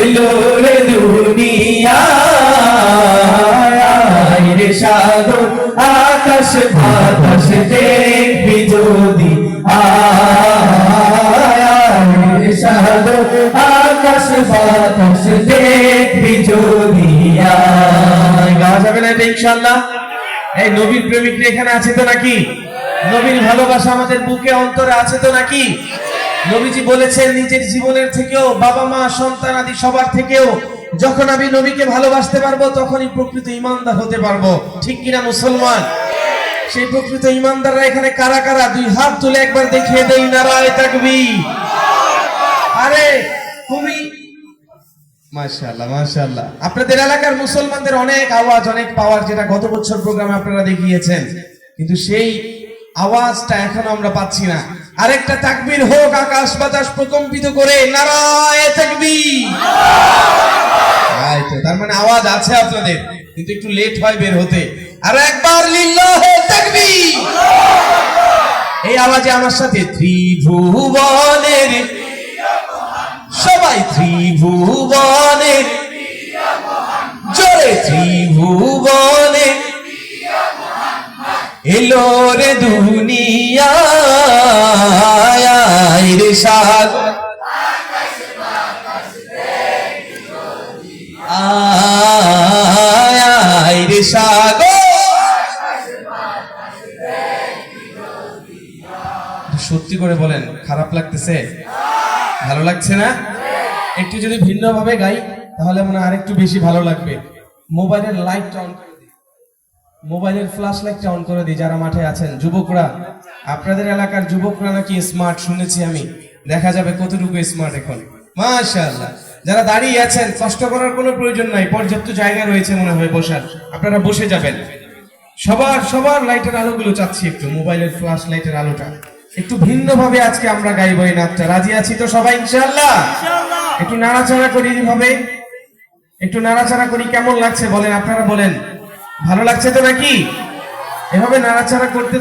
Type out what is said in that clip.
এলো রে আকাশ বাতাস দেখবি যদি। আকাশ বাতাস দেখবি যদি। ইনশাল্লাহ এই নবীর প্রেমিকরা এখানে আছে তো নাকি? নবীর ভালোবাসা আমাদের বুকে অন্তরে আছে তো নাকি? নবীজি বলেছেন, নিজের জীবনের থেকেও বাবা মা, সন্তান আদি সবার থেকেও যখন আমি নবীকে ভালোবাসতে পারব, তখনই প্রকৃত ইমানদার হতে পারব। ঠিক কিনা মুসলমান? সেই প্রকৃত ইমানদাররা এখানে কারা কারা? দুই হাত তুলে একবার দেখিয়ে দেই, নারায় তাকবি আরে খুবই মাশাআল্লাহ মাশাআল্লাহ। আপনাদের এলাকার মুসলমানদের অনেক আওয়াজ, অনেক পাওয়ার, যেটা গত বছর প্রোগ্রামে আপনারা দেখিয়েছেন। কিন্তু সেই আওয়াজটা এখন আমরা পাচ্ছি না। আরেকটা তাকবীর হোক আকাশ বাতাস প্রকম্পিত করে নারায় তাকবীর। তার মানে আওয়াজ আছে আপনাদের, কিন্তু একটু লেট হয় বের হতে। আর একবার লিল্লাহে তাকবীর। এই আওয়াজে আমার সাথে ত্রিভুবনের, সবাই ত্রিভুবনের, জোরে ত্রিভুবনে এলো রে দুনিয়া। রে সাগর আয় রে সাগর সত্যি করে বলেন, খারাপ লাগতেছে? ভালো লাগছে না? একটু যদি ভিন্ন ভাবে গাই, তাহলে মনে আরেকটু বেশি ভালো লাগবে। মোবাইলের লাইটটা অন মোবাইলের ফ্ল্যাশ লাইটটা অন করে দিই যারা মাঠে আছেন। যুবকরা আপনাদের এলাকার যুবকরা নাকি স্মার্ট শুনেছি আমি। দেখা যাবে কতটুকু স্মার্ট এখন। মাশাআল্লাহ। যারা দাঁড়িয়ে আছেন কষ্ট করার কোনো প্রয়োজন নাই পর্যাপ্ত জায়গা রয়েছে মনে হয় বসার। আপনারা বসে যাবেন। সবার সবার লাইটের আলোগুলো চাচ্ছি একটু মোবাইলের ফ্ল্যাশ লাইটের আলোটা। একটু ভিন্ন ভাবে আজকে আমরা গাইব এই নাচটা। রাজি আছি তো সবাই ইনশাআল্লাহ? একটু নাড়াচাড়া করি হবে একটু নাড়াচাড়া করি কেমন লাগছে বলেন আপনারা বলেন। ভালো লাগছে তো নাকি? এভাবে নাড়াচাড়া করতে